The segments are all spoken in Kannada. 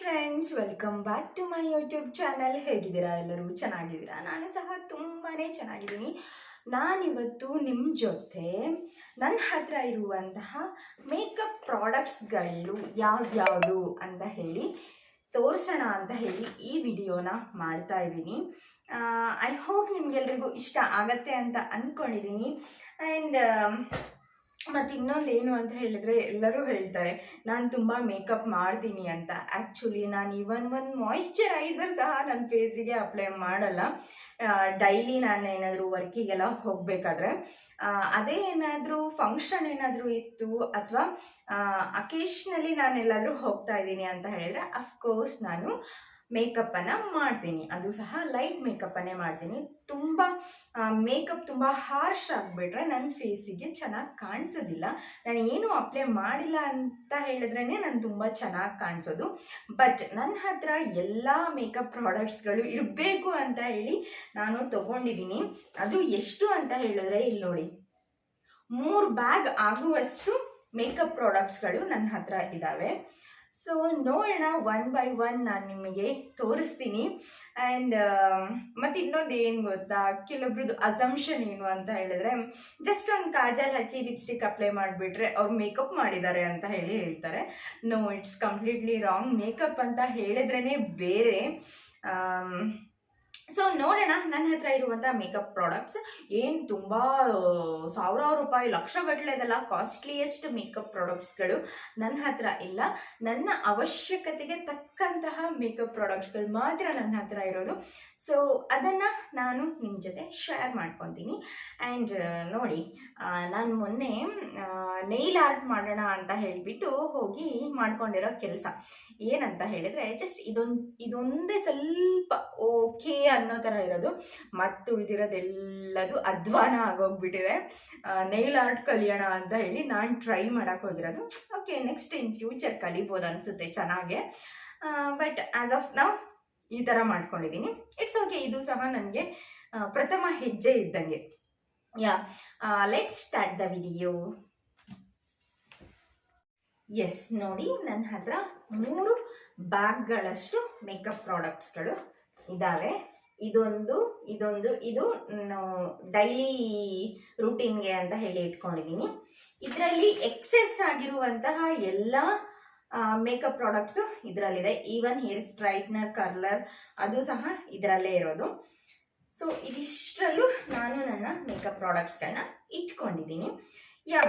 Friends welcome back to my YouTube channel ಹೇಗಿದ್ದೀರಾ ಎಲ್ಲರೂ? ಚೆನ್ನಾಗಿದ್ದೀರಾ? ನಾನು ಸಹ ತುಂಬಾ ಚೆನ್ನಾಗಿದ್ದೀನಿ. ನಾನಿವತ್ತು ನಿಮ್ಮ ಜೊತೆ ನನ್ನ ಹತ್ರ ಇರುವಂತಹ ಮೇಕಪ್ ಪ್ರಾಡಕ್ಟ್ಸ್ಗಳು ಯಾವ್ಯಾವುದು ಅಂತ ಹೇಳಿ ತೋರಿಸೋಣ ಅಂತ ಹೇಳಿ ಈ ವಿಡಿಯೋನ ಮಾಡ್ತಾ ಇದ್ದೀನಿ. ಐ ಹೋಪ್ ನಿಮಗೆಲ್ರಿಗೂ ಇಷ್ಟ ಆಗತ್ತೆ ಅಂತ ಅಂದ್ಕೊಂಡಿದ್ದೀನಿ ಆ್ಯಂಡ್ ಮತ್ತು ಇನ್ನೊಂದು ಏನು ಅಂತ ಹೇಳಿದ್ರೆ ಎಲ್ಲರೂ ಹೇಳ್ತಾರೆ, ನಾನು ತುಂಬ ಮೇಕಪ್ ಮಾಡ್ತೀನಿ ಅಂತ. ಆ್ಯಕ್ಚುಲಿ ನಾನು ಇವನ್ ಒಂದು ಮಾಯಿಶ್ಚರೈಸರ್ ಸಹ ನನ್ನ ಫೇಸಿಗೆ ಅಪ್ಲೈ ಮಾಡಲ್ಲ. ಡೈಲಿ ನಾನು ಏನಾದರೂ ವರ್ಕಿಗೆಲ್ಲ ಹೋಗಬೇಕಾದ್ರೆ ಅದೇ ಏನಾದರೂ ಫಂಕ್ಷನ್ ಏನಾದರೂ ಇತ್ತು ಅಥವಾ ಅಕೇಶ್ನಲಿ ನಾನು ಎಲ್ಲಾದರೂ ಹೋಗ್ತಾ ಇದ್ದೀನಿ ಅಂತ ಹೇಳಿದ್ರೆ ಅಫ್ಕೋರ್ಸ್ ನಾನು ಮೇಕಪ್ಪನ್ನು ಮಾಡ್ತೀನಿ. ಅದು ಸಹ ಲೈಟ್ ಮೇಕಪ್ಪನ್ನೇ ಮಾಡ್ತೀನಿ. ತುಂಬ ಮೇಕಪ್ ತುಂಬ ಹಾರ್ಶ್ ಆಗಿಬಿಟ್ರೆ ನನ್ನ ಫೇಸಿಗೆ ಚೆನ್ನಾಗಿ ಕಾಣಿಸೋದಿಲ್ಲ. ನಾನು ಏನು ಅಪ್ಲೈ ಮಾಡಿಲ್ಲ ಅಂತ ಹೇಳಿದ್ರೇ ನಾನು ತುಂಬ ಚೆನ್ನಾಗಿ ಕಾಣಿಸೋದು. ಬಟ್ ನನ್ನ ಹತ್ರ ಎಲ್ಲ ಮೇಕಪ್ ಪ್ರಾಡಕ್ಟ್ಸ್ಗಳು ಇರಬೇಕು ಅಂತ ಹೇಳಿ ನಾನು ತಗೊಂಡಿದ್ದೀನಿ. ಅದು ಎಷ್ಟು ಅಂತ ಹೇಳಿದ್ರೆ ಇಲ್ಲಿ ನೋಡಿ. ಮೂರು ಬ್ಯಾಗ್ ಆಗುವಷ್ಟು ಮೇಕಪ್ ಪ್ರಾಡಕ್ಟ್ಸ್ಗಳು ನನ್ನ ಹತ್ರ ಇದ್ದಾವೆ ಸೊ ನೋಡೋಣ ಒನ್ ಬೈ ಒನ್ ನಾನು ನಿಮಗೆ ತೋರಿಸ್ತೀನಿ. ಆ್ಯಂಡ್ ಮತ್ತು ಇನ್ನೊಂದು ಏನು ಗೊತ್ತಾ? ಕೆಲವೊಬ್ರದ್ದು ಅಸಂಪ್ಷನ್ ಏನು ಅಂತ ಹೇಳಿದ್ರೆ ಜಸ್ಟ್ ಒಂದು ಕಾಜಲ್ ಹಚ್ಚಿ ಲಿಪ್ಸ್ಟಿಕ್ ಅಪ್ಲೈ ಮಾಡಿಬಿಟ್ರೆ ಅವ್ರು ಮೇಕಪ್ ಮಾಡಿದ್ದಾರೆ ಅಂತ ಹೇಳಿ ಹೇಳ್ತಾರೆ. No it's completely wrong makeup ಅಂತ ಹೇಳಿದ್ರೇ ಬೇರೆ. ಸೊ ನೋಡೋಣ. ನನ್ನ ಹತ್ರ ಇರುವಂಥ ಮೇಕಪ್ ಪ್ರಾಡಕ್ಟ್ಸ್ ಏನು ತುಂಬ ಸಾವಿರಾರು ರೂಪಾಯಿ, ಲಕ್ಷಗಟ್ಟಲೆದಲ್ಲ ಕಾಸ್ಟ್ಲಿಯೆಸ್ಟ್ ಮೇಕಪ್ ಪ್ರಾಡಕ್ಟ್ಸ್ಗಳು ನನ್ನ ಹತ್ರ ಇಲ್ಲ. ನನ್ನ ಅವಶ್ಯಕತೆಗೆ ತಕ್ಕಂತಹ ಮೇಕಪ್ ಪ್ರಾಡಕ್ಟ್ಸ್ಗಳು ಮಾತ್ರ ನನ್ನ ಹತ್ರ ಇರೋದು. ಸೊ ಅದನ್ನು ನಾನು ನಿಮ್ಮ ಜೊತೆ ಶೇರ್ ಮಾಡ್ಕೊತೀನಿ. ಆ್ಯಂಡ್ ನೋಡಿ ನಾನು ಮೊನ್ನೆ ನೈಲ್ ಆರ್ಟ್ ಮಾಡೋಣ ಅಂತ ಹೇಳಿಬಿಟ್ಟು ಹೋಗಿ ಮಾಡ್ಕೊಂಡಿರೋ ಕೆಲಸ. ಏನಂತ ಹೇಳಿದರೆ ಜಸ್ಟ್ ಇದೊಂದು, ಇದೊಂದೇ ಸ್ವಲ್ಪ ಓಕೆ ಅನ್ನೋ ಥರ ಇರೋದು. ಮತ್ತು ಉಳಿದಿರೋದೆಲ್ಲದು ಅಧ್ವಾನ ಆಗೋಗ್ಬಿಟ್ಟಿದೆ. ನೈಲ್ ಆರ್ಟ್ ಕಲಿಯೋಣ ಅಂತ ಹೇಳಿ ನಾನು ಟ್ರೈ ಮಾಡೋಕೆ ಹೋಗಿರೋದು. ಓಕೆ ನೆಕ್ಸ್ಟ್ ಇನ್ ಫ್ಯೂಚರ್ ಕಲಿಬೋದು ಅನಿಸುತ್ತೆ ಚೆನ್ನಾಗೆ. ಬಟ್ ಆ್ಯಸ್ ಆಫ್ ನಾವು ಈ ಥರ ಮಾಡ್ಕೊಂಡಿದ್ದೀನಿ ಇಟ್ಸ್ ಓಕೆ ಇದು ಸಹ ನನಗೆ ಪ್ರಥಮ ಹೆಜ್ಜೆ ಇದ್ದಂಗೆ. Yeah let start the video yes ನೋಡಿ ನನ್ನ ಹತ್ರ ಮೂರು ಬ್ಯಾಗ್ಗಳಷ್ಟು ಮೇಕಪ್ ಪ್ರಾಡಕ್ಟ್ಸ್ಗಳು ಇದ್ದಾವೆ ಇದೊಂದು ಇದೊಂದು, ಇದು ಡೈಲಿ ರೂಟೀನ್ಗೆ ಅಂತ ಹೇಳಿ ಇಟ್ಕೊಂಡಿದ್ದೀನಿ ಇದರಲ್ಲಿ ಎಕ್ಸೆಸ್ ಆಗಿರುವಂತಹ ಎಲ್ಲ ಮೇಕಪ್ ಪ್ರಾಡಕ್ಟ್ಸು ಇದರಲ್ಲಿದೆ. ಈವನ್ ಹೇರ್ ಸ್ಟ್ರೈಟ್ನರ್ ಕರ್ಲರ್ ಅದು ಸಹ ಇದರಲ್ಲೇ ಇರೋದು. ಸೊ ಇದಿಷ್ಟರಲ್ಲೂ ನಾನು ನನ್ನ ಮೇಕಪ್ ಪ್ರಾಡಕ್ಟ್ಸ್ಗಳನ್ನ ಇಟ್ಕೊಂಡಿದ್ದೀನಿ. ಯಾ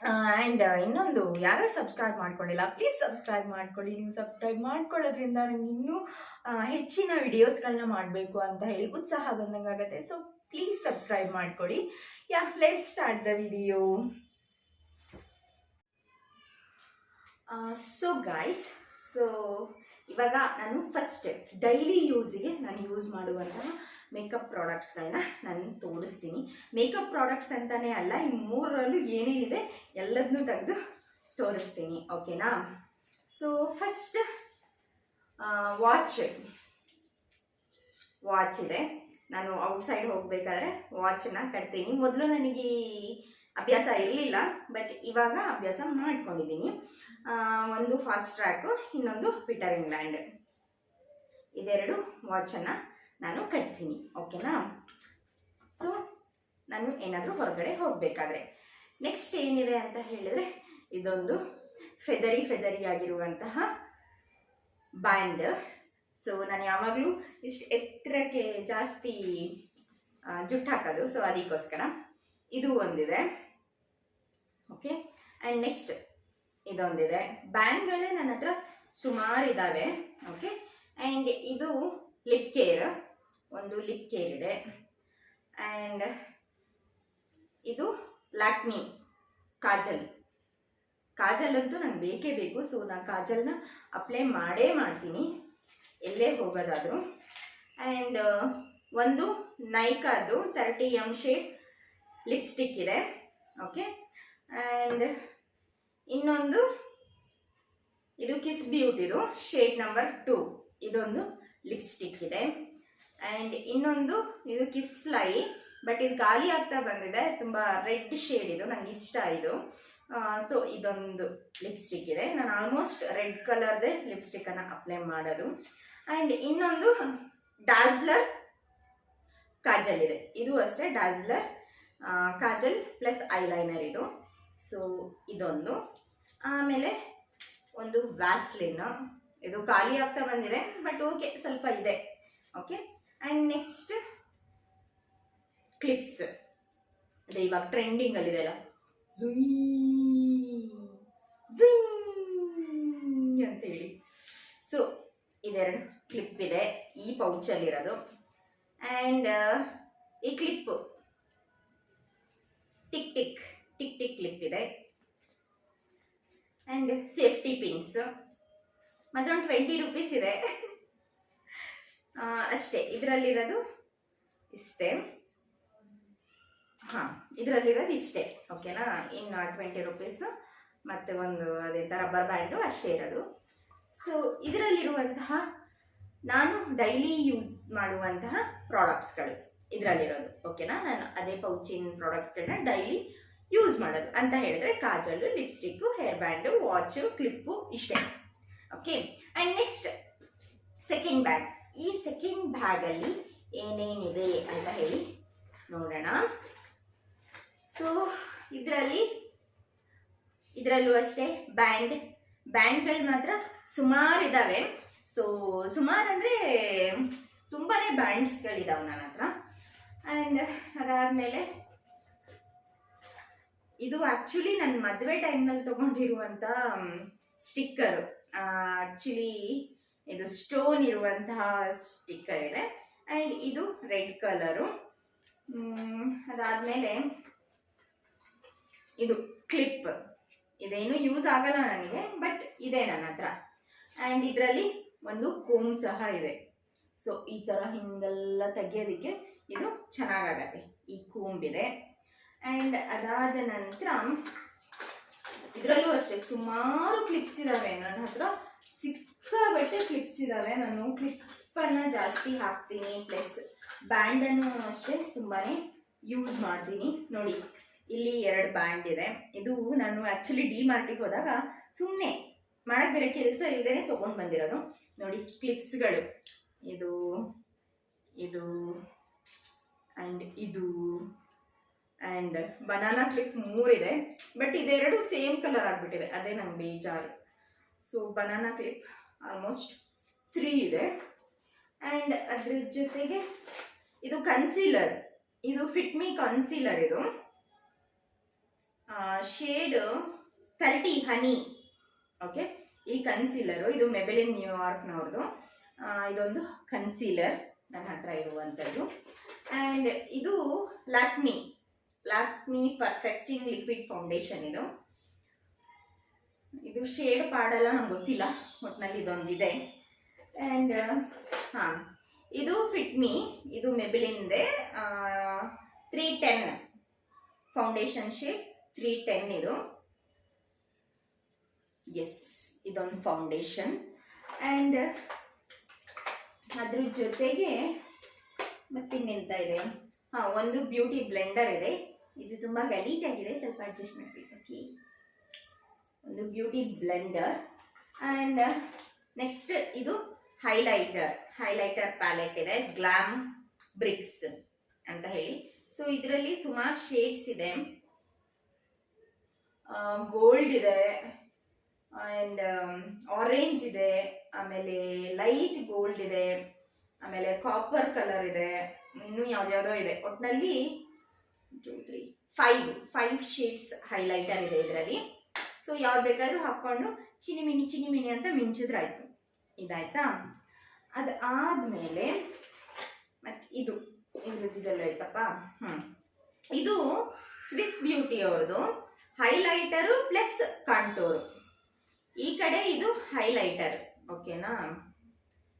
ಆ್ಯಂಡ್ ಇನ್ನೊಂದು, ಯಾರು ಸಬ್ಸ್ಕ್ರೈಬ್ ಮಾಡ್ಕೊಂಡಿಲ್ಲ ಪ್ಲೀಸ್ ಸಬ್ಸ್ಕ್ರೈಬ್ ಮಾಡ್ಕೊಳ್ಳಿ. ನೀವು ಸಬ್ಸ್ಕ್ರೈಬ್ ಮಾಡ್ಕೊಳ್ಳೋದ್ರಿಂದ ನನಗೆ ಇನ್ನೂ ಹೆಚ್ಚಿನ ವಿಡಿಯೋಸ್ಗಳನ್ನ ಮಾಡಬೇಕು ಅಂತ ಹೇಳಿ ಉತ್ಸಾಹ ಬಂದಂಗೆ ಆಗುತ್ತೆ ಸೊ ಪ್ಲೀಸ್ ಸಬ್ಸ್ಕ್ರೈಬ್ ಮಾಡ್ಕೊಳ್ಳಿ. Yeah let start the video so guys so ಇವಾಗ ನಾನು ಫಸ್ಟ್ ಡೈಲಿ ಯೂಸಿಗೆ ನಾನು ಯೂಸ್ ಮಾಡುವಂತಹ ಮೇಕಪ್ ಪ್ರಾಡಕ್ಟ್ಸ್ಗಳನ್ನ ನಾನು ತೋರಿಸ್ತೀನಿ. ಮೇಕಪ್ ಪ್ರಾಡಕ್ಟ್ಸ್ ಅಂತಲೇ ಅಲ್ಲ, ಈ ಮೂರರಲ್ಲೂ ಏನೇನಿದೆ ಎಲ್ಲದನ್ನೂ ತೆಗೆದು ತೋರಿಸ್ತೀನಿ ಓಕೆನಾ ಸೊ ಫಸ್ಟ್ ವಾಚ್ ವಾಚ್ ಇದೆ. ನಾನು ಔಟ್ಸೈಡ್ ಹೋಗಬೇಕಾದ್ರೆ ವಾಚನ್ನ ಕಟ್ತೀನಿ. ಮೊದಲು ನನಗೆ ಅಭ್ಯಾಸ ಇರಲಿಲ್ಲ ಬಟ್ ಇವಾಗ ಅಭ್ಯಾಸ ಮಾಡ್ಕೊಂಡಿದ್ದೀನಿ. ಒಂದು ಫಾಸ್ಟ್ ಟ್ರ್ಯಾಕು ಇನ್ನೊಂದು ಪಿಟರ್ ಇಂಗ್ಲ್ಯಾಂಡ್ ಇದೆರಡು ವಾಚನ್ನು ನಾನು ಕಟ್ತೀನಿ ಓಕೆನಾ ಸೊ ನಾನು ಏನಾದರೂ ಹೊರಗಡೆ ಹೋಗಬೇಕಾದ್ರೆ. ನೆಕ್ಸ್ಟ್ ಏನಿದೆ ಅಂತ ಹೇಳಿದರೆ, ಇದೊಂದು ಫೆದರಿ ಫೆದರಿ ಆಗಿರುವಂತಹ ಬ್ಯಾಂಡ್ ಸೊ ನಾನು ಯಾವಾಗಲೂ ಇಷ್ಟು ಎತ್ತರಕ್ಕೆ ಜಾಸ್ತಿ ಜುಟ್ಟು ಹಾಕೋದು ಸೊ ಅದಕ್ಕೋಸ್ಕರ. ಇದು ಒಂದಿದೆ. ಓಕೆ ಆ್ಯಂಡ್ ನೆಕ್ಸ್ಟ್ ಇದೊಂದಿದೆ. ಬ್ಯಾಂಡ್ಗಳೇ ನನ್ನ ಹತ್ರ ಸುಮಾರು ಇದಾವೆ. ಓಕೆ ಆ್ಯಂಡ್ ಇದು ಲಿಪ್ ಕೇರ್ ಒಂದು ಲಿಪ್ ಕೇರ್ ಇದೆ. ಆ್ಯಂಡ್ ಇದು ಲ್ಯಾಕ್ಮಿ ಕಾಜಲ್. ಕಾಜಲ್ ಅಂತೂ ನಂಗೆ ಬೇಕೇ ಬೇಕು. ಸೊ ನಾನು ಕಾಜಲ್ನ ಅಪ್ಲೈ ಮಾಡೇ ಮಾಡ್ತೀನಿ. ಎಲ್ಲೇ ಹೋಗೋದಾದರೂ. ಆ್ಯಂಡ್ ಒಂದು ನೈಕಾದು ತರ್ಟಿ ಎಂ ಶೇಡ್ ಲಿಪ್ಸ್ಟಿಕ್ ಇದೆ. ಓಕೆ ಆ್ಯಂಡ್ ಇನ್ನೊಂದು, ಇದು ಕಿಸ್ ಬ್ಯೂಟಿದು ಶೇಡ್ ನಂಬರ್ ಟು ಇದೊಂದು ಲಿಪ್ಸ್ಟಿಕ್ ಇದೆ. ಆ್ಯಂಡ್ ಇನ್ನೊಂದು, ಇದು ಕಿಸ್ ಫ್ಲೈ ಬಟ್ ಇದು ಖಾಲಿ ಆಗ್ತಾ ಬಂದಿದೆ. ತುಂಬ ರೆಡ್ ಶೇಡ್ ಇದು ನನಗೆ ಇಷ್ಟ ಇದು. ಸೊ ಇದೊಂದು ಲಿಪ್ಸ್ಟಿಕ್ ಇದೆ. ನಾನು ಆಲ್ಮೋಸ್ಟ್ ರೆಡ್ ಕಲರ್ದೇ ಲಿಪ್ಸ್ಟಿಕ್ಕನ್ನು ಅಪ್ಲೈ ಮಾಡೋದು. ಆ್ಯಂಡ್ ಇನ್ನೊಂದು ಡಾಜ್ಲರ್ ಕಾಜಲ್ ಇದೆ. ಇದು ಅಷ್ಟೇ ಡಾಜ್ಲರ್ ಕಾಜಲ್ ಪ್ಲಸ್ ಐಲೈನರ್ ಇದು. ಸೊ ಇದೊಂದು. ಆಮೇಲೆ ಒಂದು ವ್ಯಾಸ್ಲಿನ್ ಇದು ಖಾಲಿ ಆಗ್ತಾ ಬಂದಿದೆ ಬಟ್ ಓಕೆ ಸ್ವಲ್ಪ ಇದೆ. ಓಕೆ ಆ್ಯಂಡ್ ನೆಕ್ಸ್ಟ್ ಕ್ಲಿಪ್ಸ್ ಅದೇ ಇವಾಗ ಟ್ರೆಂಡಿಂಗ್ ಅಲ್ಲಿ ಇದೆಲ್ಲ. ಅಂತ ಹೇಳಿ. ಸೊ ಇದೆರಡು ಕ್ಲಿಪ್ ಇದೆ ಈ ಪೌಚಲ್ಲಿರೋದು ಆ್ಯಂಡ್ ಈ clip tick tick tick tick clip ಇದೆ. And safety pins. ಒಂದು ಟ್ವೆಂಟಿ ರುಪೀಸ್ ಇದೆ. ಅಷ್ಟೇ. ಇದರಲ್ಲಿರೋದು ಇಷ್ಟೇ. ಹಾಂ ಇದರಲ್ಲಿರೋದು ಇಷ್ಟೇ. ಓಕೆನಾ ಇನ್ನು ಟ್ವೆಂಟಿ ರುಪೀಸು. ಮತ್ತು ಒಂದು ಅದೆಂಥ ರಬ್ಬರ್ ಬ್ಯಾಂಡು ಅಷ್ಟೇ ಇರೋದು. ಸೊ ಇದರಲ್ಲಿರುವಂತಹ ನಾನು ಡೈಲಿ ಯೂಸ್ ಮಾಡುವಂತಹ ಪ್ರಾಡಕ್ಟ್ಸ್ಗಳು ಇದರಲ್ಲಿರೋದು. ಓಕೆನಾ ನಾನು ಅದೇ ಪೌಚಿನ ಪ್ರಾಡಕ್ಟ್ಸ್ಗಳನ್ನ ಡೈಲಿ ಯೂಸ್ ಮಾಡೋದು ಅಂತ ಹೇಳಿದ್ರೆ kajal lipstick hair band watch clip ಇಷ್ಟೇ. Okay and next second bag ಈ ಸೆಕೆಂಡ್ ಬ್ಯಾಗಲ್ಲಿ ಏನೇನಿದೆ ಅಂತ ಹೇಳಿ ನೋಡೋಣ. ಸೊ ಇದರಲ್ಲಿ, ಇದರಲ್ಲೂ ಅಷ್ಟೇ ಬ್ಯಾಂಡ್ ಬ್ಯಾಂಡ್ಗಳು ಮಾತ್ರ ಸುಮಾರು ಇದ್ದಾವೆ ಸೊ ಸುಮಾರು ಅಂದರೆ ತುಂಬಾ ಬ್ಯಾಂಡ್ಸ್ಗಳಿದಾವೆ ನನ್ನ ಹತ್ರ. ಆ್ಯಂಡ್ ಅದಾದಮೇಲೆ ಇದು ಆ್ಯಕ್ಚುಲಿ ನನ್ನ ಮದುವೆ ಟೈಮ್ನಲ್ಲಿ ತೊಗೊಂಡಿರುವಂಥ ಸ್ಟಿಕ್ಕರು ಆ್ಯಕ್ಚುಲಿ ಇದು ಸ್ಟೋನ್ ಇರುವಂತಹ ಸ್ಟಿಕ್ಕರ್ ಇದೆ. ಆ್ಯಂಡ್ ಇದು ರೆಡ್ ಕಲರು ಅದಾದಮೇಲೆ ಇದು ಕ್ಲಿಪ್ ಇದೇನು ಯೂಸ್ ಆಗಲ್ಲ ನನಗೆ ಬಟ್ ಇದೆ ನನ್ನ ಹತ್ರ. ಆ್ಯಂಡ್ ಇದರಲ್ಲಿ ಒಂದು ಕೋಮ್ ಸಹ ಇದೆ. ಸೊ ಈ ಥರ ಹಿಂಗೆಲ್ಲ ತೆಗಿಯೋದಕ್ಕೆ ಇದು ಚೆನ್ನಾಗಾಗತ್ತೆ. ಈ ಕೂಂಬಿದೆ ಆ್ಯಂಡ್ ಅದಾದ ನಂತರ ಇದರಲ್ಲೂ ಅಷ್ಟೇ, ಸುಮಾರು ಕ್ಲಿಪ್ಸ್ ಇದ್ದಾವೆ ನನ್ನ ಹತ್ರ ಸಿಕ್ಕಾಬಟ್ಟೆ ಕ್ಲಿಪ್ಸ್ ಇದ್ದಾವೆ ನಾನು ಕ್ಲಿಪ್ಪನ್ನು ಜಾಸ್ತಿ ಹಾಕ್ತೀನಿ. ಪ್ಲಸ್ ಬ್ಯಾಂಡನ್ನು ಅಷ್ಟೇ ತುಂಬಾ ಯೂಸ್ ಮಾಡ್ತೀನಿ. ನೋಡಿ, ಇಲ್ಲಿ ಎರಡು ಬ್ಯಾಂಡ್ ಇದೆ. ಇದು ನಾನು ಆ್ಯಕ್ಚುಲಿ ಡಿ ಮಾರ್ಟಿಗೆ ಹೋದಾಗ ಸುಮ್ಮನೆ ಮಾಡೋಕ್ಕೆ ಬೇರೆ ಕೆಲಸ ಇಲ್ಲದೇ ತೊಗೊಂಡು ಬಂದಿರೋದು. ನೋಡಿ ಕ್ಲಿಪ್ಸ್ಗಳು ಇದು ಇದು ಆ್ಯಂಡ್ ಇದು. ಆ್ಯಂಡ್ ಬನಾನಾ ಕ್ಲಿಪ್ ಮೂರಿದೆ ಬಟ್ ಇದೆರಡು ಸೇಮ್ ಕಲರ್ ಆಗಿಬಿಟ್ಟಿದೆ. ಅದೇ ನಂಗೆ ಬೇಜಾರು. So banana clip almost three ಇದೆ. ಆ್ಯಂಡ್ ಅದ್ರ ಜೊತೆಗೆ ಇದು ಕನ್ಸೀಲರ್ ಇದು ಫಿಟ್ ಮೀ ಕನ್ಸೀಲರ್ ಇದು. ಶೇಡ್ ತರ್ಟಿ ಹನಿ ಓಕೆ ಈ ಕನ್ಸೀಲರು ಇದು ಮೆಬೆಲಿನ್ ನ್ಯೂಯಾರ್ಕ್ನವ್ರದ್ದು ಇದೊಂದು ಕನ್ಸೀಲರ್ ನನ್ನ ಹತ್ರ ಇರುವಂಥದ್ದು. ಆ್ಯಂಡ್ ಇದು Lakme Lakme perfecting liquid foundation ಇದು. ಇದು ಶೇಡ್ ಪಾಡಲ್ಲ ನಂಗೆ ಗೊತ್ತಿಲ್ಲ ಒಟ್ಟಿನಲ್ಲಿ ಇದೊಂದಿದೆ. ಆ್ಯಂಡ್ ಹಾಂ, ಇದು ಫಿಟ್ಮಿ ಇದು ಮೆಬಿಲಿಂದೆ three ten foundation shade three ten ಇದು. ಎಸ್ ಇದೊಂದು ಫೌಂಡೇಶನ್ ಆ್ಯಂಡ್ ಅದ್ರ ಜೊತೆಗೆ ಮತ್ತಿನ್ನೆಂತ ಇದೆ? ಹಾಂ, ಒಂದು ಬ್ಯೂಟಿ ಬ್ಲೆಂಡರ್ ಇದೆ. ಇದು ತುಂಬ ಗಲೀಜಾಗಿದೆ ಸ್ವಲ್ಪ ಅಡ್ಜಸ್ಟ್ ಮಾಡಬೇಕು ಒಂದು ಬ್ಯೂಟಿ ಬ್ಲೆಂಡರ್ ಆ್ಯಂಡ್ ನೆಕ್ಸ್ಟ್ ಇದು ಹೈಲೈಟರ್ ಹೈಲೈಟರ್ ಪ್ಯಾಲೆಟ್ ಇದೆ. ಗ್ಲಾಮ್ ಬ್ರಿಕ್ಸ್ ಅಂತ ಹೇಳಿ. ಸೊ ಇದರಲ್ಲಿ ಸುಮಾರು ಶೇಡ್ಸ್ ಇದೆ. ಗೋಲ್ಡ್ ಇದೆ. ಆ್ಯಂಡ್ ಆರೆಂಜ್ ಇದೆ. ಆಮೇಲೆ ಲೈಟ್ ಗೋಲ್ಡ್ ಇದೆ. ಆಮೇಲೆ ಕಾಪರ್ ಕಲರ್ ಇದೆ. ಇನ್ನೂ ಯಾವುದ್ಯಾವುದೋ ಇದೆ. ಒಟ್ಟಿನಲ್ಲಿ ಫೈವ್ ಫೈವ್ ಶೇಡ್ಸ್ ಹೈಲೈಟರ್ ಇದೆ ಇದರಲ್ಲಿ. ಸೊ ಯಾವ್ದು ಬೇಕಾದ್ರೂ ಹಾಕ್ಕೊಂಡು ಚಿನಿಮಿನಿ ಚಿನಿಮಿನಿ ಅಂತ ಮಿಂಚಿದ್ರಾಯ್ತು ಇದಾಯ್ತಾ? ಅದು ಆದಮೇಲೆ ಮತ್ತು ಇದು ಇದ್ರದ್ದೆಲ್ಲ ಆಯ್ತಪ್ಪ? ಹ್ಞೂ ಇದು ಸ್ವಿಸ್ ಬ್ಯೂಟಿ ಅವ್ರದ್ದು ಹೈಲೈಟರು ಪ್ಲಸ್ ಕಾಂಟೋರು ಈ ಕಡೆ ಇದು ಹೈಲೈಟರ್ ಓಕೆನಾ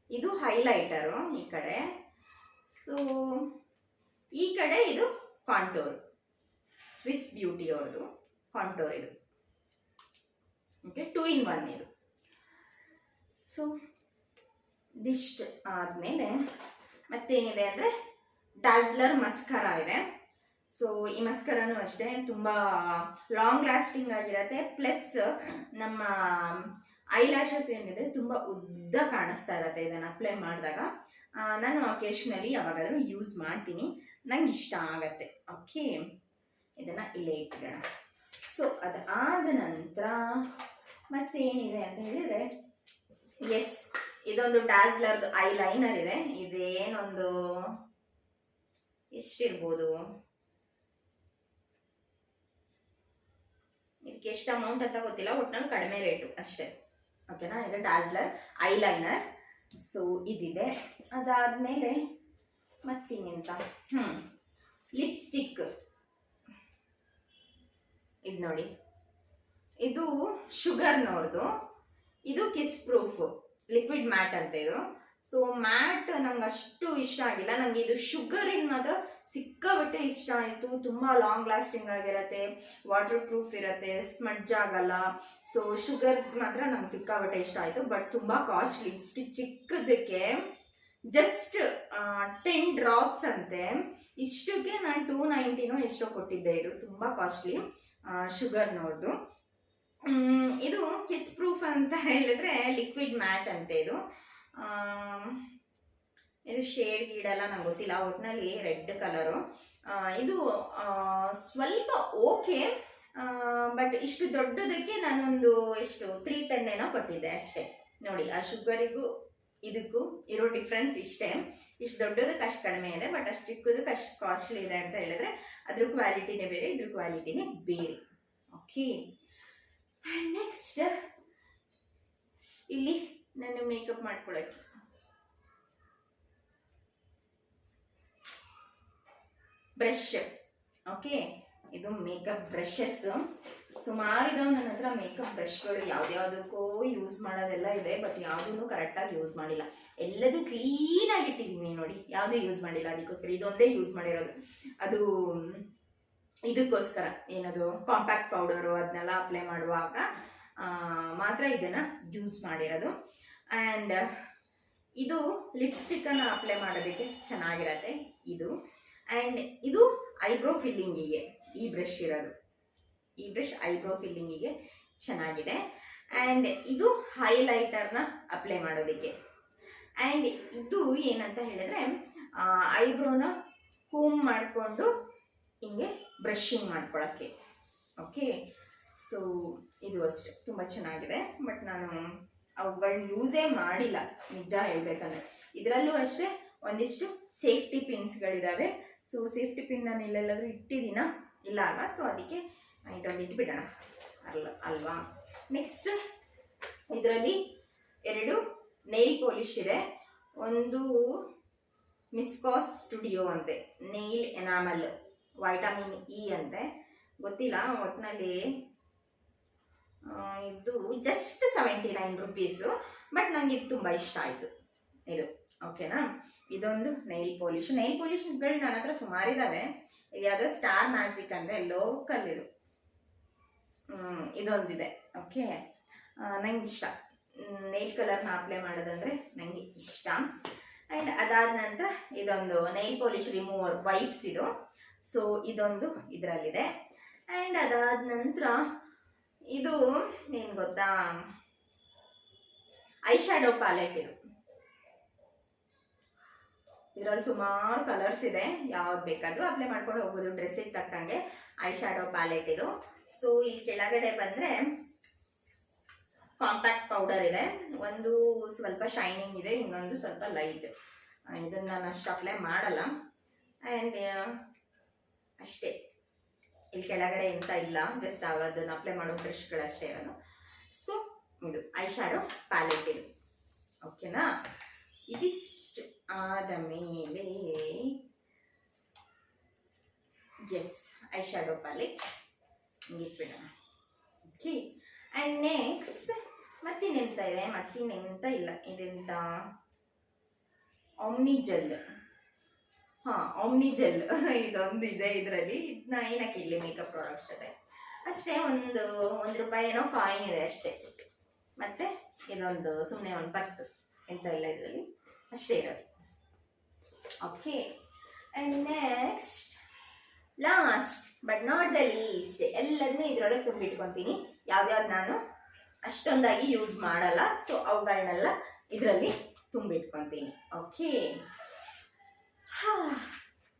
ಇದು ಹೈಲೈಟರು ಈ ಕಡೆ. ಸೊ ಈ ಕಡೆ ಇದು ಕಾಂಟೋರ್ ಸ್ವಿಸ್ ಬ್ಯೂಟಿ ಅವ್ರದ್ದು ಕಾಂಟೋರ್ ಇದು. ಓಕೆ ಟೂ ಇನ್ ಒನ್ ಇದು. ಸೊ ಇದಿಷ್ಟು ಆದಮೇಲೆ ಮತ್ತೇನಿದೆ ಅಂದರೆ ಡಾಸ್ಲರ್ ಮಸ್ಕರ ಇದೆ. ಸೊ ಈ ಮಸ್ಕರನೂ ಅಷ್ಟೇ, ತುಂಬ ಲಾಂಗ್ ಲಾಸ್ಟಿಂಗ್ ಆಗಿರತ್ತೆ. ಪ್ಲಸ್ ನಮ್ಮ ಐಲ್ಯಾಶಸ್ ಏನಿದೆ, ತುಂಬ ಉದ್ದ ಕಾಣಿಸ್ತಾ ಇರತ್ತೆ ಇದನ್ನು ಅಪ್ಲೈ ಮಾಡಿದಾಗ. ನಾನು ಅಕೇಶ್ನಲಿ ಯಾವಾಗಾದರೂ ಯೂಸ್ ಮಾಡ್ತೀನಿ. ನಂಗೆ ಇಷ್ಟ ಆಗತ್ತೆ. ಓಕೆ ಇದನ್ನು ಇಲ್ಲೇ ಇಟ್ಕೊಳ್ಳೋಣ ಸೊ ಅದಾದ ನಂತರ ಮತ್ತೇನಿದೆ ಅಂತ ಹೇಳಿದರೆ ಎಸ್ ಇದೊಂದು ಡಾಸ್ಲರ್ದು ಐ ಲೈನರ್ ಇದೆ. ಇದೇನೊಂದು ಎಷ್ಟಿರ್ಬೋದು ಇದಕ್ಕೆ ಎಷ್ಟು ಅಮೌಂಟ್ ಅಂತ ಗೊತ್ತಿಲ್ಲ ಒಟ್ನಲ್ಲಿ ಕಡಿಮೆ ರೇಟು ಅಷ್ಟೇ. ಓಕೆನಾ ಇದು ಡಾಸ್ಲರ್ ಐ ಲೈನರ್ ಸೊ ಇದಿದೆ. ಅದಾದಮೇಲೆ ಮತ್ತಿನ್ನೆಂತ ಹ್ಞೂ ಲಿಪ್ಸ್ಟಿಕ್. ಇದು ನೋಡಿ. ಇದು ಶುಗರ್ನವ್ರದ್ದು ಇದು ಕಿಸ್ ಪ್ರೂಫ್. ಲಿಕ್ವಿಡ್ ಮ್ಯಾಟ್ ಅಂತ ಇದು. ಸೊ ಮ್ಯಾಟ್ ನಂಗೆ ಅಷ್ಟು ಇಷ್ಟ ಆಗಿಲ್ಲ. ನಂಗೆ ಇದು ಶುಗರಿಂದ ಮಾತ್ರ ಸಿಕ್ಕಾಬಿಟ್ಟೆ ಇಷ್ಟ ಆಯಿತು. ತುಂಬ ಲಾಂಗ್ ಲಾಸ್ಟಿಂಗ್ ಆಗಿರತ್ತೆ. ವಾಟರ್ ಪ್ರೂಫ್ ಇರತ್ತೆ. ಸ್ಮಡ್ಜ್ ಆಗಲ್ಲ. ಸೊ ಶುಗರ್ ಮಾತ್ರ ನಂಗೆ ಸಿಕ್ಕಾಬಿಟ್ಟೆ ಇಷ್ಟ ಆಯಿತು. ಬಟ್ ತುಂಬ ಕಾಸ್ಟ್ಲಿ ಇಷ್ಟು ಚಿಕ್ಕದಕ್ಕೆ ಜಸ್ಟ್ ಟೆನ್ ಡ್ರಾಪ್ಸ್ ಅಂತೆ. ಇಷ್ಟಕ್ಕೆ ನಾನು ಟೂ ನೈಂಟಿನೋ ಎಷ್ಟೋ ಕೊಟ್ಟಿದ್ದೆ ಇದು. ತುಂಬ ಕಾಸ್ಟ್ಲಿ ಶುಗರ್ನವ್ರದ್ದು ನೋಡ್ದು ಇದು ಕಿಸ್ ಪ್ರೂಫ್ ಅಂತ ಹೇಳಿದ್ರೆ ಲಿಕ್ವಿಡ್ ಮ್ಯಾಟ್ ಅಂತೆ ಇದು. ಇದು ಶೇಡ್ ಗೀಡೆಲ್ಲ ನಂಗೆ ಗೊತ್ತಿಲ್ಲ. ಒಟ್ಟಿನಲ್ಲಿ ರೆಡ್ ಕಲರು ಇದು ಸ್ವಲ್ಪ ಓಕೆ ಬಟ್ ಇಷ್ಟು ದೊಡ್ಡದಕ್ಕೆ ನಾನೊಂದು, ಎಷ್ಟು ತ್ರೀ ಟೆನ್ ಏನೋ ಕೊಟ್ಟಿದ್ದೆ ಅಷ್ಟೇ. ನೋಡಿ, ಆ ಶುಗರಿಗೂ ಇದಕ್ಕೂ ಇರೋ ಡಿಫ್ರೆನ್ಸ್ ಇಷ್ಟೇ. ಇಷ್ಟು ದೊಡ್ಡದಕ್ಕೆ ಅಷ್ಟು ಕಡಿಮೆ ಇದೆ ಬಟ್ ಅಷ್ಟು ಚಿಕ್ಕದಕ್ಕೆ ಅಷ್ಟು ಕಾಸ್ಟ್ಲಿ ಇದೆ ಅಂತ ಹೇಳಿದ್ರೆ ಅದ್ರ ಕ್ವಾಲಿಟಿನೇ ಬೇರೆ, ಇದ್ರ ಕ್ವಾಲಿಟಿನೇ ಬೇರೆ. ಓಕೆ ನೆಕ್ಸ್ಟ್ ಇಲ್ಲಿ ನಾನು ಮೇಕಪ್ ಮಾಡ್ಕೊಳಕ್ಕೆ ಬ್ರಷ್ ಓಕೆ ಇದು ಮೇಕಪ್ ಬ್ರಷಸ್ ಸುಮಾರು ಇದಾವೆ ನನ್ನ ಹತ್ರ ಮೇಕಪ್ ಬ್ರಷ್ಗಳು ಯಾವ್ದ್ಯಾವ್ದಕ್ಕೂ ಯೂಸ್ ಮಾಡೋದೆಲ್ಲ ಇದೆ ಬಟ್ ಯಾವುದೂ ಕರೆಕ್ಟಾಗಿ ಯೂಸ್ ಮಾಡಿಲ್ಲ. ಎಲ್ಲದೂ ಕ್ಲೀನಾಗಿ ಇಟ್ಟಿದ್ದೀನಿ ನೋಡಿ, ಯಾವುದೂ ಯೂಸ್ ಮಾಡಿಲ್ಲ, ಅದಕ್ಕೋಸ್ಕರ ಇದೊಂದೇ ಯೂಸ್ ಮಾಡಿರೋದು. ಅದು, ಇದಕ್ಕೋಸ್ಕರ ಏನದು ಕಾಂಪ್ಯಾಕ್ಟ್ ಪೌಡರು ಅದನ್ನೆಲ್ಲ ಅಪ್ಲೈ ಮಾಡುವಾಗ ಮಾತ್ರ ಇದನ್ನು ಯೂಸ್ ಮಾಡಿರೋದು. ಆ್ಯಂಡ್ ಇದು ಲಿಪ್ಸ್ಟಿಕ್ಕನ್ನು ಅಪ್ಲೈ ಮಾಡೋದಕ್ಕೆ ಚೆನ್ನಾಗಿರತ್ತೆ ಇದು. ಆ್ಯಂಡ್ ಇದು ಐಬ್ರೋ ಫಿಲ್ಲಿಂಗಿಗೆ ಈ ಬ್ರಷ್ ಇರೋದು. ಈ ಬ್ರಷ್ ಐಬ್ರೋ ಫಿಲ್ಲಿಂಗಿಗೆ ಚೆನ್ನಾಗಿದೆ. ಆ್ಯಂಡ್ ಇದು ಹೈಲೈಟರ್ನ ಅಪ್ಲೈ ಮಾಡೋದಕ್ಕೆ. ಆ್ಯಂಡ್ ಇದು ಏನಂತ ಹೇಳಿದ್ರೆ ಐಬ್ರೋನ ಕೂಮ್ ಮಾಡಿಕೊಂಡು ಹಿಂಗೆ ಬ್ರಷಿಂಗ್ ಮಾಡ್ಕೊಳ್ಳೋಕ್ಕೆ ಓಕೆ ಸೊ ಇದು ಅಷ್ಟೆ. ತುಂಬ ಚೆನ್ನಾಗಿದೆ. ಬಟ್ ನಾನು ಅವುಗಳನ್ನ ಯೂಸೇ ಮಾಡಿಲ್ಲ. ನಿಜ ಹೇಳ್ಬೇಕಂದ್ರೆ. ಇದರಲ್ಲೂ ಅಷ್ಟೇ, ಒಂದಿಷ್ಟು ಸೇಫ್ಟಿ ಪಿನ್ಸ್ಗಳಿದ್ದಾವೆ ಸೊ ಸೇಫ್ಟಿ ಪಿನ್ ನಾನು ಇಲ್ಲೆಲ್ಲಾದರೂ ಇಟ್ಟಿದ್ದೀನ? ಇಲ್ಲ ಅಲ್ಲ ಸೊ ಅದಕ್ಕೆ ಇದೊಂದು ಇಟ್ಬಿಡೋಣ. ಅಲ್ಲ ಅಲ್ವಾ? ನೆಕ್ಸ್ಟ್ ಇದರಲ್ಲಿ ಎರಡು ನೈಲ್ ಪಾಲಿಷ್ ಇದೆ. ಒಂದು ಮಿಸ್ಕಾಸ್ ಸ್ಟುಡಿಯೋ ಅಂತೆ. ನೈಲ್ ಎನಾಮಲ್ ವೈಟಮಿನ್ ಇ ಅಂತೆ. ಗೊತ್ತಿಲ್ಲ ಒಟ್ಟಿನಲ್ಲಿ ಇದು just seventy nine rupees but ನನಗೆ ಇದು ತುಂಬ ಇಷ್ಟ ಆಯಿತು. ಇದು. ಓಕೆನಾ ಇದೊಂದು ನೈಲ್ ಪಾಲಿಶ್ ನೈಲ್ ಪಾಲಿಶ್ಗಳು ನನ್ನ ಹತ್ರ ಸುಮಾರಿದ್ದಾವೆ ಇದು ಯಾವುದೋ ಸ್ಟಾರ್ ಮ್ಯಾಜಿಕ್ ಅಂದರೆ ಲೋಕಲ್ ಇದು ಇದೊಂದಿದೆ. ಓಕೆ ನಂಗೆ ಇಷ್ಟ. ನೈಲ್ ಕಲರ್ನ ಅಪ್ಲೈ ಮಾಡೋದಂದರೆ ನನಗೆ ಇಷ್ಟ. ಆ್ಯಂಡ್ ಅದಾದ ನಂತರ ಇದೊಂದು ನೈಲ್ ಪಾಲಿಶ್ ರಿಮೂವರ್ ವೈಪ್ಸ್ ಇದು. ಸೊ ಇದೊಂದು ಇದರಲ್ಲಿದೆ. ಆ್ಯಂಡ್ ಅದಾದ ನಂತರ ಇದು, ಏನು ಗೊತ್ತಾ? ಐ ಶ್ಯಾಡೋ ಪ್ಯಾಲೆಟ್ ಇದು. ಇದರಲ್ಲಿ ಸುಮಾರು ಕಲರ್ಸ್ ಇದೆ. ಯಾವ್ದು ಬೇಕಾದರೂ ಅಪ್ಲೈ ಮಾಡ್ಕೊಂಡು ಹೋಗ್ಬೋದು. ಡ್ರೆಸ್ಸಿಗೆ ತಕ್ಕಂಗೆ ಐ ಶ್ಯಾಡೋ ಪ್ಯಾಲೆಟ್ ಇದು. ಸೊ ಇಲ್ಲಿ ಕೆಳಗಡೆ ಬಂದರೆ ಕಾಂಪ್ಯಾಕ್ಟ್ ಪೌಡರ್ ಇದೆ. ಒಂದು ಸ್ವಲ್ಪ ಶೈನಿಂಗ್ ಇದೆ, ಇನ್ನೊಂದು ಸ್ವಲ್ಪ ಲೈಟ್ ಇದನ್ನು ನಾನು ಅಷ್ಟು ಅಪ್ಲೈ ಮಾಡಲ್ಲ. ಆ್ಯಂಡ್ ಅಷ್ಟೇ. ಇಲ್ಲಿ ಕೆಳಗಡೆ ಎಂತ ಇಲ್ಲ. ಜಸ್ಟ್ ಅದನ್ನು ಅಪ್ಲೈ ಮಾಡೋ ಬ್ರಷ್ಗಳಷ್ಟೇ ಇರೋದು. ಸೊ ಇದು ಐ ಶ್ಯಾಡೋ ಪ್ಯಾಲೆಟ್ ಇದು ಓಕೆನಾ ಇದಿಷ್ಟು. ಆದ ಮೇಲೆ ಎಸ್ ಐ ಶ್ಯಾಡೋ ಪ್ಯಾಲೆಟ್ ಹಿಂಗಿಟ್ಬಿಡೋಣ ಓಕೆ ಆ್ಯಂಡ್ ನೆಕ್ಸ್ಟ್ ಮತ್ತಿನ್ನೆಂತ ಇದೆ ಮತ್ತಿನ್ನೆಂತ ಇಲ್ಲ. ಇದೆಂತ? ಆಮ್ನಿ ಜೆಲ್ ಹಾಂ ಆಮ್ನಿ ಜೆಲ್ ಇದೊಂದು ಇದೆ ಇದರಲ್ಲಿ. ಇದನ್ನ ಏನಕ್ಕೆ ಇಲ್ಲಿ ಮೇಕಪ್ ಪ್ರಾಡಕ್ಟ್ಸ್ ಇದೆ ಅಷ್ಟೇ, ಒಂದು ಒಂದು ರೂಪಾಯಿ ಏನೋ ಕಾಯಿನ್ ಇದೆ ಅಷ್ಟೇ. ಮತ್ತೆ ಇದೊಂದು ಸುಮ್ಮನೆ ಒಂದು ಪರ್ಸ್ ಎಂತ ಇಲ್ಲ ಇದರಲ್ಲಿ. ಅಷ್ಟೇ ಇರೋದು. Okay and next last but not the least ಎಲ್ಲದನ್ನೂ ಇದರೊಳಗೆ ತುಂಬಿಟ್ಕೊತೀನಿ. ಯಾವ್ದ್ಯಾವ್ದು ನಾನು ಅಷ್ಟೊಂದಾಗಿ ಯೂಸ್ ಮಾಡಲ್ಲ. ಸೊ ಅವುಗಳನ್ನೆಲ್ಲ ಇದರಲ್ಲಿ ತುಂಬಿಟ್ಕೊತೀನಿ. ಓಕೆ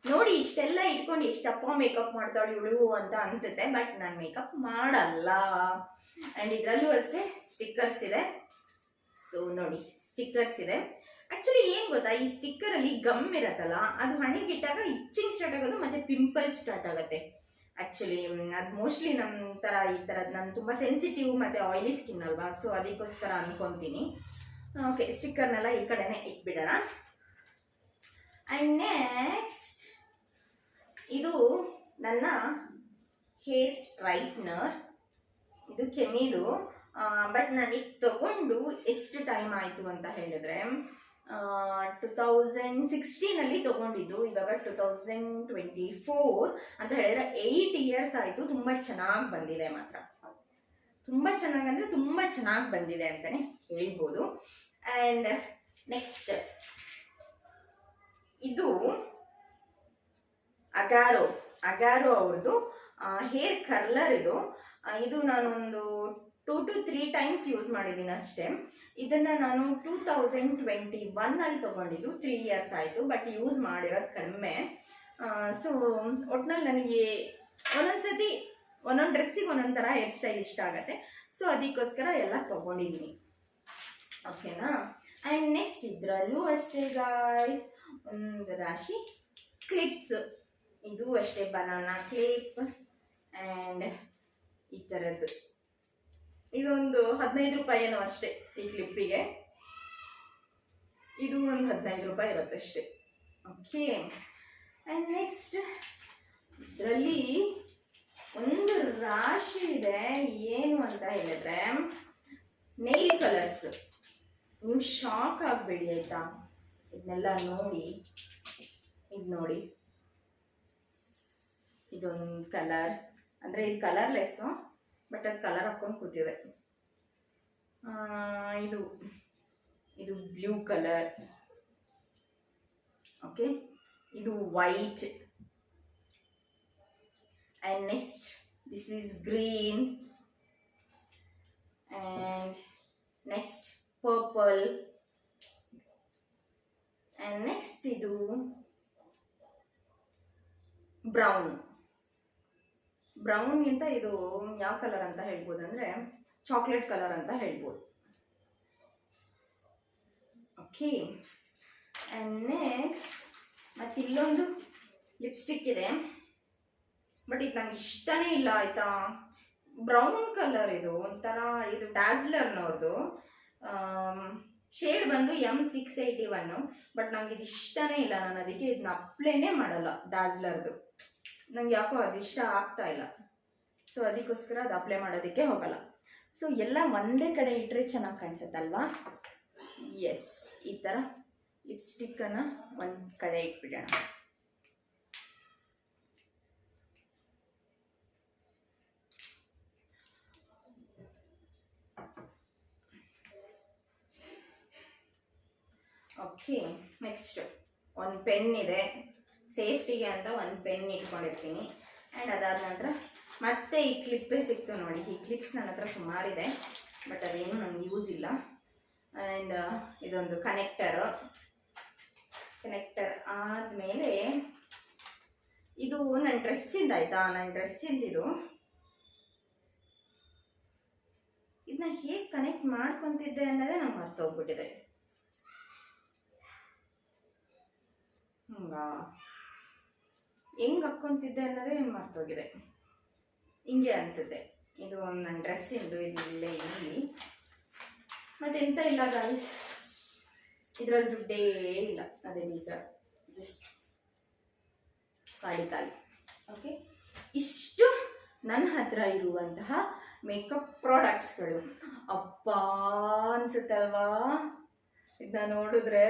ನೋಡಿ ಇಷ್ಟೆಲ್ಲ ಇಟ್ಕೊಂಡು ಇಷ್ಟಪ್ಪ ಮೇಕಪ್ ಮಾಡ್ತಾಳು ಇವಳು ಅಂತ ಅನ್ಸುತ್ತೆ ಬಟ್ ನಾನು ಮೇಕಪ್ ಮಾಡಲ್ಲ. ಆ್ಯಂಡ್ ಇದರಲ್ಲೂ ಅಷ್ಟೇ ಸ್ಟಿಕ್ಕರ್ಸ್ ಇದೆ. ಸೊ ನೋಡಿ ಸ್ಟಿಕ್ಕರ್ಸ್ ಇದೆ. ಆಕ್ಚುಲಿ ಏನ್ ಗೊತ್ತಾ? ಈ ಸ್ಟಿಕ್ಕರ್ ಅಲ್ಲಿ ಗಮ್ ಇರತ್ತಲ್ಲ, ಅದು ಹಣೆಗೆ ಇಟ್ಟಾಗ ಇಚ್ಚಿಂಗ್ ಸ್ಟಾರ್ಟ್ ಆಗೋದು ಮತ್ತೆ ಪಿಂಪಲ್ ಸ್ಟಾರ್ಟ್ ಆಗುತ್ತೆ. ಆಕ್ಚುಲಿ ಅದು ಮೋಸ್ಟ್ಲಿ ನಮ್ಮ ತರ, ಈ ಥರದ್ದು ನಾನು ತುಂಬ ಸೆನ್ಸಿಟಿವ್ ಮತ್ತೆ ಆಯಿಲಿ ಸ್ಕಿನ್ ಅಲ್ವಾ? ಸೊ ಅದಕ್ಕೋಸ್ಕರ ಅನ್ಕೊಂತೀನಿ. ಓಕೆ ಸ್ಟಿಕ್ಕರ್ನೆಲ್ಲ ಈ ಕಡೆನೆ ಇಟ್ಬಿಡೋಣ. ಆ್ಯಂಡ್ ನೆಕ್ಸ್ಟ್ ಇದು ನನ್ನ ಹೇರ್ ಸ್ಟ್ರೈಟ್ನರ್ ಇದು ಕೆಮಿದು ಬಟ್ ನಾನು ಇದು ತಗೊಂಡು ಎಷ್ಟು ಟೈಮ್ ಆಯಿತು ಅಂತ ಹೇಳಿದ್ರೆ ಟು ತೌಸಂಡ್ ಸಿಕ್ಸ್ಟೀನಲ್ಲಿ ತಗೊಂಡಿದ್ದು. ಇವಾಗ ಟು ತೌಸಂಡ್ ಟ್ವೆಂಟಿ ಫೋರ್ ಅಂತ ಹೇಳಿದ್ರೆ ಏಯ್ಟ್ ಇಯರ್ಸ್ ಆಯಿತು, ತುಂಬ ಚೆನ್ನಾಗಿ ಬಂದಿದೆ ಮಾತ್ರ. ತುಂಬ ಅಂದರೆ ತುಂಬ ಚೆನ್ನಾಗಿ ಬಂದಿದೆ ಅಂತಲೇ ಹೇಳ್ಬೋದು. ಆ್ಯಂಡ್ ನೆಕ್ಸ್ಟ್ ಇದು ಅಗಾರೋ. ಅಗಾರೋ ಅವ್ರದ್ದು ಹೇರ್ ಕರ್ಲರ್ ಇದು. ಇದು ನಾನೊಂದು two to three times use ಮಾಡಿದ್ದೀನಿ ಅಷ್ಟೇ. ಇದನ್ನು ನಾನು ಟೂ ತೌಸಂಡ್ ಟ್ವೆಂಟಿ ಒನ್ನಲ್ಲಿ ತೊಗೊಂಡಿದ್ದು ತ್ರೀ ಇಯರ್ಸ್ ಆಯಿತು ಬಟ್ ಯೂಸ್ ಮಾಡಿರೋದು ಕಡಿಮೆ. ಸೊ ಒಟ್ನಲ್ಲಿ ನನಗೆ ಒಂದೊಂದು ಸತಿ ಒಂದೊಂದು ಡ್ರೆಸ್ಸಿಗೆ ಒಂದೊಂದು ಥರ ಹೇರ್ ಸ್ಟೈಲ್ ಇಷ್ಟ ಆಗುತ್ತೆ. ಸೊ ಅದಕ್ಕೋಸ್ಕರ ಎಲ್ಲ ತೊಗೊಂಡಿದ್ದೀನಿ ಓಕೆನಾ ಆ್ಯಂಡ್ ನೆಕ್ಸ್ಟ್ ಇದರಲ್ಲೂ ಅಷ್ಟೇ ಗಾಯ್ಸ್ ಒಂದು ರಾಶಿ ಕ್ಲಿಪ್ಸ್ ಇದು ಅಷ್ಟೇ ಬನಾನಾ ಕ್ಲಿಪ್ ಆ್ಯಂಡ್ ಈ ಥರದ್ದು ಇದೊಂದು ಹದಿನೈದು ರೂಪಾಯಿ ಏನೋ ಅಷ್ಟೇ ಈ ಕ್ಲಿಪ್ಪಿಗೆ ಇದು ಒಂದು ಹದಿನೈದು ರೂಪಾಯಿ ಇರುತ್ತೆ ಅಷ್ಟೇ ಓಕೆ ಆ್ಯಂಡ್ ನೆಕ್ಸ್ಟ್ ಇದರಲ್ಲಿ ಒಂದು ರಾಶಿ ಇದೆ. ಏನು ಅಂತ ಹೇಳಿದ್ರೆ ನೈಲ್ ಕಲರ್ಸ್ ನೀವು ಶಾಕ್ ಆಗಬೇಡಿ ಆಯಿತಾ? ಇದನ್ನೆಲ್ಲ ನೋಡಿ. ಇದು ನೋಡಿ. ಇದೊಂದು ಕಲರ್ ಅಂದರೆ ಇದು ಕಲರ್ಲೆಸ್ಸು ಬಟ್ ಅದು ಕಲರ್ ಹಾಕ್ಕೊಂಡು ಕೂತಿದೆ. ಇದು ಇದು ಬ್ಲೂ ಕಲರ್ ಓಕೆ ಇದು white and next this is green and next purple and next ಇದು ಬ್ರೌನ್ ಬ್ರೌನ್ಗಿಂತ ಇದು ಯಾವ ಕಲರ್ ಅಂತ ಹೇಳ್ಬೋದು ಅಂದರೆ ಚಾಕ್ಲೇಟ್ ಕಲರ್ ಅಂತ ಹೇಳ್ಬೋದು. ಓಕೆ ಆ್ಯಂಡ್ ನೆಕ್ಸ್ಟ್ ಮತ್ತು ಇಲ್ಲೊಂದು ಲಿಪ್ಸ್ಟಿಕ್ ಇದೆ. ಬಟ್ ಇದು ನಂಗೆ ಇಷ್ಟನೇ ಇಲ್ಲ, ಆಯಿತಾ? ಬ್ರೌನ್ ಕಲರ್ ಇದು, ಒಂಥರ ಇದು ಡ್ಯಾಸ್ಲರ್ನವ್ರದ್ದು ಶೇಡ್ ಬಂದು M six eighty one but ನಂಗೆ ಇದು ಇಷ್ಟನೇ ಇಲ್ಲ. ನಾನು ಅದಕ್ಕೆ ಇದನ್ನ ಅಪ್ಲೈನೇ ಮಾಡಲ್ಲ ಡ್ಯಾಸ್ಲರ್ದು ನಂಗೆ ಯಾಕೋ ಅದು ಇಷ್ಟ ಆಗ್ತಾ ಇಲ್ಲ. ಸೊ ಅದಕ್ಕೋಸ್ಕರ ಅದು ಅಪ್ಲೈ ಮಾಡೋದಕ್ಕೆ ಹೋಗಲ್ಲ. ಸೊ ಎಲ್ಲ ಒಂದೇ ಕಡೆ ಇಟ್ಟರೆ ಚೆನ್ನಾಗಿ ಕಾಣಿಸುತ್ತಲ್ವಾ? ಎಸ್ ಈ ಥರ ಲಿಪ್ಸ್ಟಿಕ್ಕನ್ನು ಒಂದು ಕಡೆ ಇಟ್ಬಿಡೋಣ. ಓಕೆ ನೆಕ್ಸ್ಟ್ ಒಂದು ಪೆನ್ ಇದೆ. ಸೇಫ್ಟಿಗೆ ಅಂತ ಒಂದು ಪೆನ್ ಇಟ್ಕೊಂಡಿರ್ತೀನಿ. ಆ್ಯಂಡ್ ಅದಾದ ನಂತರ ಮತ್ತೆ ಈ ಕ್ಲಿಪ್ಪೇ ಸಿಕ್ತು ನೋಡಿ. ಈ ಕ್ಲಿಪ್ಸ್ ನನ್ನ ಹತ್ರ ಸುಮಾರಿದೆ ಬಟ್ ಅದೇನು ನನಗೆ ಯೂಸ್ ಇಲ್ಲ. ಆ್ಯಂಡ್ ಇದೊಂದು ಕನೆಕ್ಟರು ಕನೆಕ್ಟರ್ ಆದಮೇಲೆ ಇದು ನನ್ನ ಡ್ರೆಸ್ಸಿಂದ ಆಯಿತಾ? ನನ್ನ ಡ್ರೆಸ್ಸಿಂದ ಇದು ಇದನ್ನ ಹೇಗೆ ಕನೆಕ್ಟ್ ಮಾಡ್ಕೊತಿದ್ದೆ ಅನ್ನೋದೇ ನಂಗೆ ಮರ್ತೋಗ್ಬಿಟ್ಟಿದೆ. ಹಂಗ? ಹೆಂಗ್ ಹಾಕ್ಕೊಂತಿದ್ದೆ ಅನ್ನೋದೇ ಮರ್ತೋಗಿದೆ? ಹಿಂಗೆ ಅನ್ಸುತ್ತೆ. ಇದು ನನ್ನ ಡ್ರೆಸ್ಸಿಂದು ಇಲ್ಲೇ ಇಲ್ಲಿ ಮತ್ತೆಂತ ಇಲ್ಲ ಗಾಯ್ಸ್ ಇದರಲ್ಲಿ ದುಡ್ಡೇ ಇಲ್ಲ ಅದೇ ನಿಜ ಜಸ್ಟ್ ಖಾಲಿ ಖಾಲಿ. ಓಕೆ ಇಷ್ಟು ನನ್ನ ಹತ್ರ ಇರುವಂತಹ ಮೇಕಪ್ ಪ್ರಾಡಕ್ಟ್ಸ್ಗಳು ಅಪ್ಪ ಅನ್ಸುತ್ತಲ್ವಾ? ಇದನ್ನ ನೋಡಿದ್ರೆ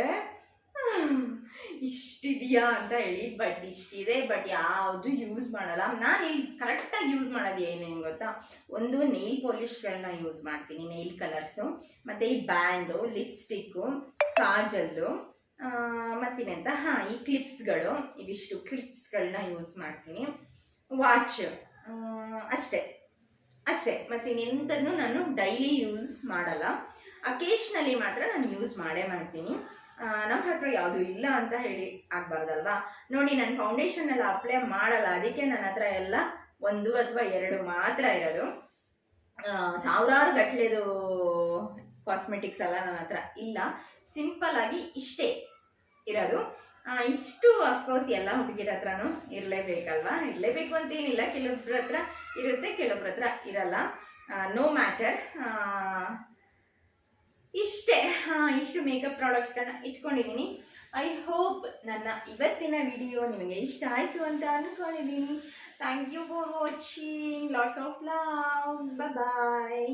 ಇಷ್ಟಿದೆಯಾ ಅಂತ ಹೇಳಿ ಬಟ್ ಇಷ್ಟಿದೆ ಬಟ್ ಯಾವುದು ಯೂಸ್ ಮಾಡಲ್ಲ. ನಾನು ಇಲ್ಲಿ ಕರೆಕ್ಟಾಗಿ ಯೂಸ್ ಮಾಡೋದು ಏನೇನು ಗೊತ್ತಾ? ಒಂದು ನೇಲ್ ಪಾಲಿಷ್ಗಳನ್ನ ಯೂಸ್ ಮಾಡ್ತೀನಿ ನೇಲ್ ಕಲರ್ಸು ಮತ್ತು ಈ ಬ್ಯಾಂಡು ಲಿಪ್ಸ್ಟಿಕ್ಕು ಕಾಜಲ್ಲು ಮತ್ತಿನೆಂತ ಹಾಂ, ಈ ಕ್ಲಿಪ್ಸ್ಗಳು ಇವಿಷ್ಟು ಕ್ಲಿಪ್ಸ್ಗಳನ್ನ ಯೂಸ್ ಮಾಡ್ತೀನಿ. ವಾಚ್ ಅಷ್ಟೇ ಅಷ್ಟೇ. ಮತ್ತು ಇನ್ನೆಂಥದ್ದು ನಾನು ಡೈಲಿ ಯೂಸ್ ಮಾಡಲ್ಲ. ಅಕೇಶ್ನಲ್ಲಿ ಮಾತ್ರ ನಾನು ಯೂಸ್ ಮಾಡೇ ಮಾಡ್ತೀನಿ. ನಮ್ಮ ಹತ್ರ ಯಾವುದು ಇಲ್ಲ ಅಂತ ಹೇಳಿ ಆಗ್ಬಾರ್ದಲ್ವಾ? ನೋಡಿ, ನಾನು ಫೌಂಡೇಶನ್ ಎಲ್ಲ ಅಪ್ಲೈ ಮಾಡಲ್ಲ. ಅದಕ್ಕೆ ನನ್ನ ಹತ್ರ ಎಲ್ಲ ಒಂದು ಅಥವಾ ಎರಡು ಮಾತ್ರ ಇರೋದು. ಸಾವಿರಾರು ಗಟ್ಲೆದು ಕಾಸ್ಮೆಟಿಕ್ಸ್ ಎಲ್ಲ ನನ್ನ ಹತ್ರ ಇಲ್ಲ. ಸಿಂಪಲ್ ಆಗಿ ಇಷ್ಟೇ ಇರೋದು. ಇಷ್ಟು ಅಫ್ಕೋರ್ಸ್ ಎಲ್ಲ ಹುಡುಗಿರ ಹತ್ರನೂ ಇರಲೇಬೇಕಲ್ವಾ? ಇರಲೇಬೇಕು ಅಂತ ಏನಿಲ್ಲ. ಕೆಲವೊಬ್ರ ಹತ್ರ ಇರುತ್ತೆ ಕೆಲವೊಬ್ರ ಹತ್ರ ಇರಲ್ಲ. ನೋ ಮ್ಯಾಟರ್ ಇಷ್ಟೇ. ಇಷ್ಟು ಮೇಕಪ್ ಪ್ರಾಡಕ್ಟ್ಸ್ಗಳನ್ನ ಇಟ್ಕೊಂಡಿದ್ದೀನಿ ಐ ಹೋಪ್ ನನ್ನ ಇವತ್ತಿನ ವಿಡಿಯೋ ನಿಮಗೆ ಇಷ್ಟ ಆಯಿತು ಅಂತ ಅಂದ್ಕೊಂಡಿದ್ದೀನಿ thank you for watching lots of love bye